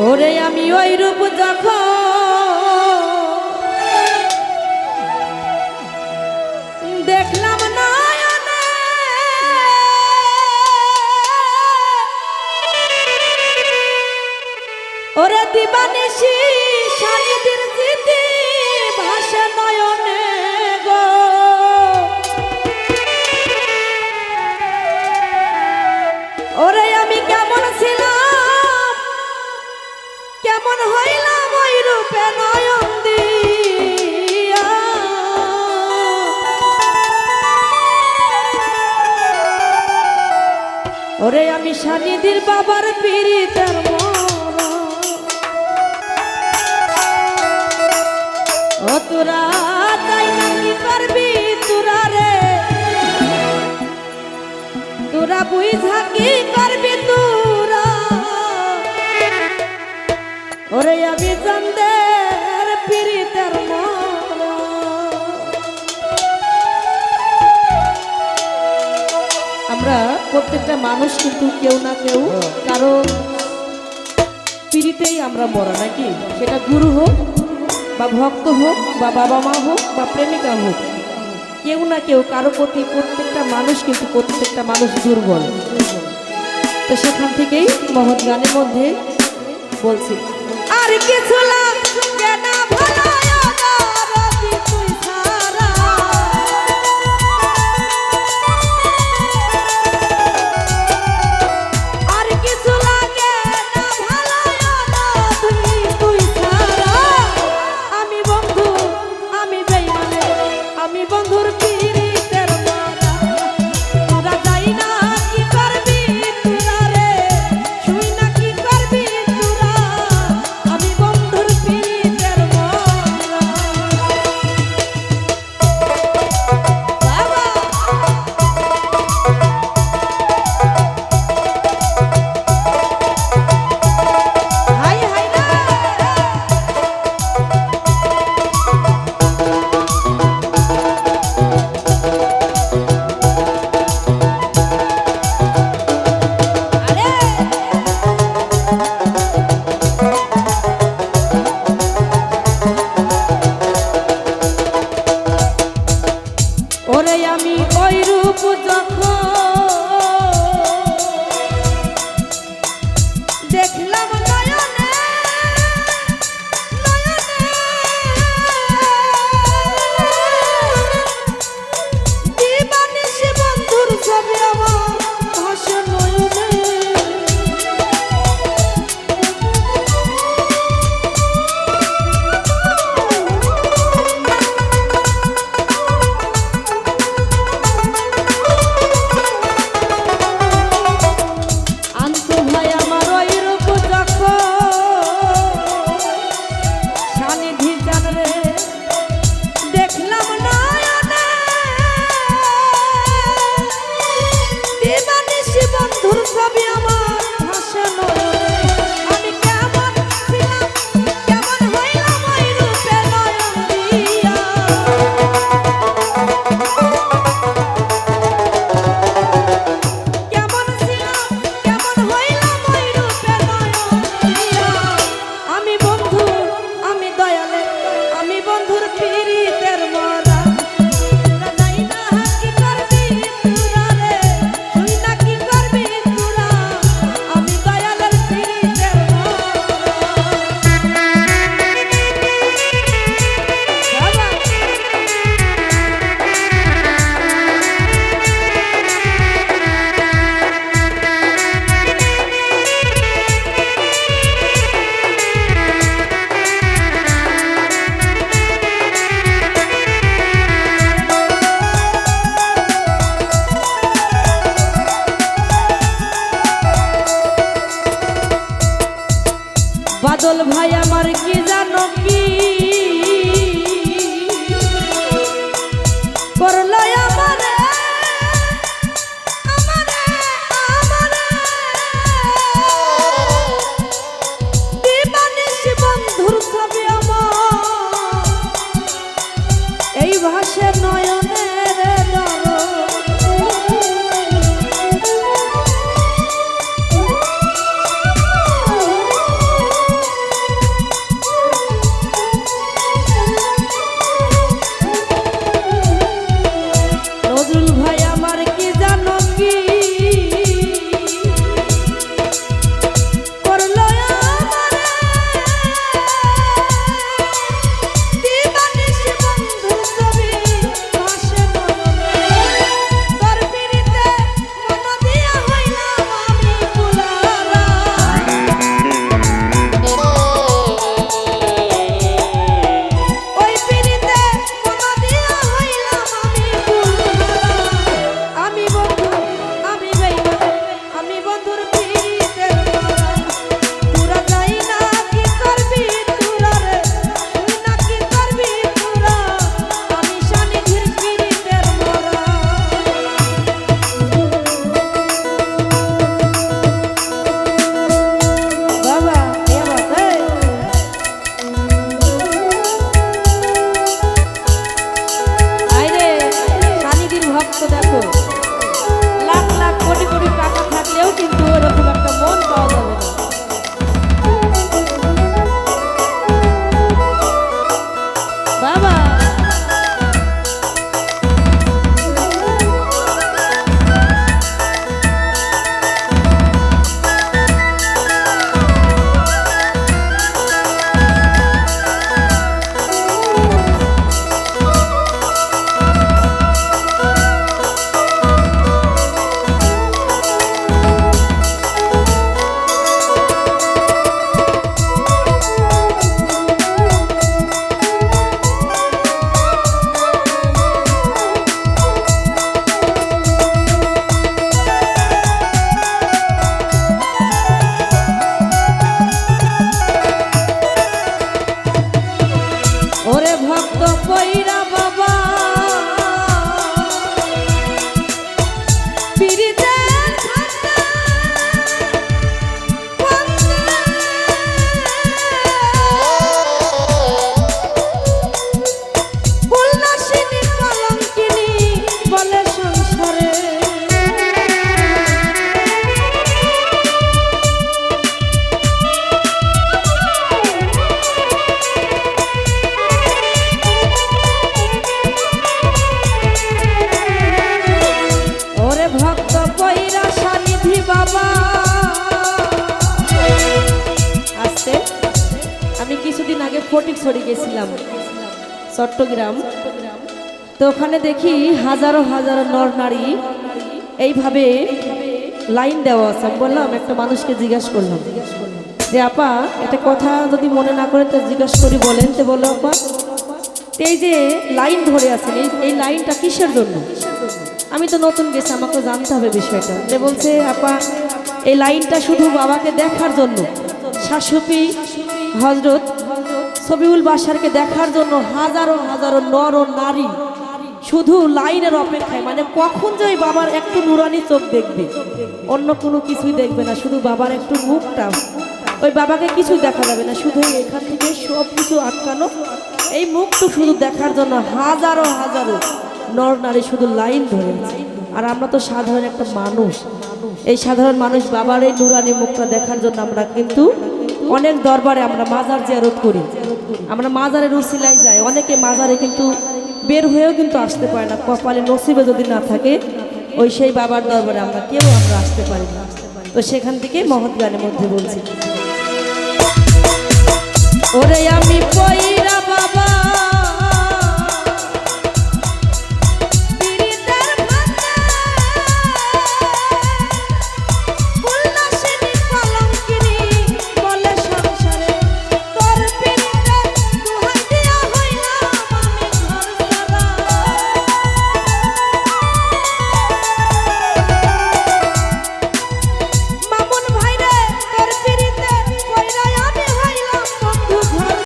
ওরে আমি ওই রূপ যখন দেখলাম না ওরে দিবানিশি ওরে আমি সানিদির বাবার পীড়িতের ও তোরা তাই পারবি তোরা রে? তোরা বুঝা কি করবি তোরা? ওরে আমি চন্দের প্রত্যেকটা মানুষ কিন্তু কেউ না কেউ কারও পিড়িতেই আমরা মরা নাকি সেটা গুরু হোক বা ভক্ত হোক বা বাবা মা হোক বা প্রেমিকা হোক কেউ না কেউ কারও প্রতি প্রত্যেকটা মানুষ কিন্তু প্রত্যেকটা মানুষ দুর্বল। তো সেখান থেকেই মহৎ গানের মধ্যে বলছি আর কিছু বাদল ভাই আমার কি জানো কি? পিড়িতে আছেন আমি কিছুদিন আগে ফটিকছড়ি গেছিলাম, চট্টগ্রাম। তো ওখানে দেখি হাজারো হাজারো নর নারী এইভাবে লাইন দেওয়া আছে। বললাম, একটা মানুষকে জিজ্ঞাসা করলাম যে, আপা, একটা কথা যদি মনে না করে তো জিজ্ঞাসা করি বলেন। তো বলল, আপা এই যে লাইন ধরে আছেন, এই লাইনটা কিসের জন্য? আমি তো নতুন গেছি, আমাকে জানতে হবে বিষয়টা। যে বলছে, আপা, এই লাইনটা শুধু বাবাকে দেখার জন্য। শাশুপি হজরত সবিউল বাসারকে দেখার জন্য হাজারো হাজারো নর ও নারী শুধু লাইনের অপেক্ষায় মানে কখন যে বাবার একটু নুরানি চোখ দেখবে, অন্য কোনো কিছুই দেখবে না, শুধু বাবার একটু মুখটা। ওই বাবাকে কিছু দেখা যাবে না, শুধু এখান থেকে সব কিছু আটকানো। এই মুখটু শুধু দেখার জন্য হাজারো হাজারো নর নারী শুধু লাইন ধরে আর আমরা তো সাধারণ একটা মানুষ। এই সাধারণ মানুষ বাবার এই নুরানি মুখটা দেখার জন্য আমরা কিন্তু অনেক দরবারে আমরা মাজার জিয়ারত করি। আমরা মাজারের উসিলাই যাই। অনেকে মাজারে কিন্তু বের হয়েও কিন্তু আসতে পারে না। কপালে নসিবে যদি না থাকে, ওই সেই বাবার দরবারে আমরা কেউ আমরা আসতে পারি না। তো সেখান থেকে মহৎ গানের মধ্যে বলছি। ওরে আমি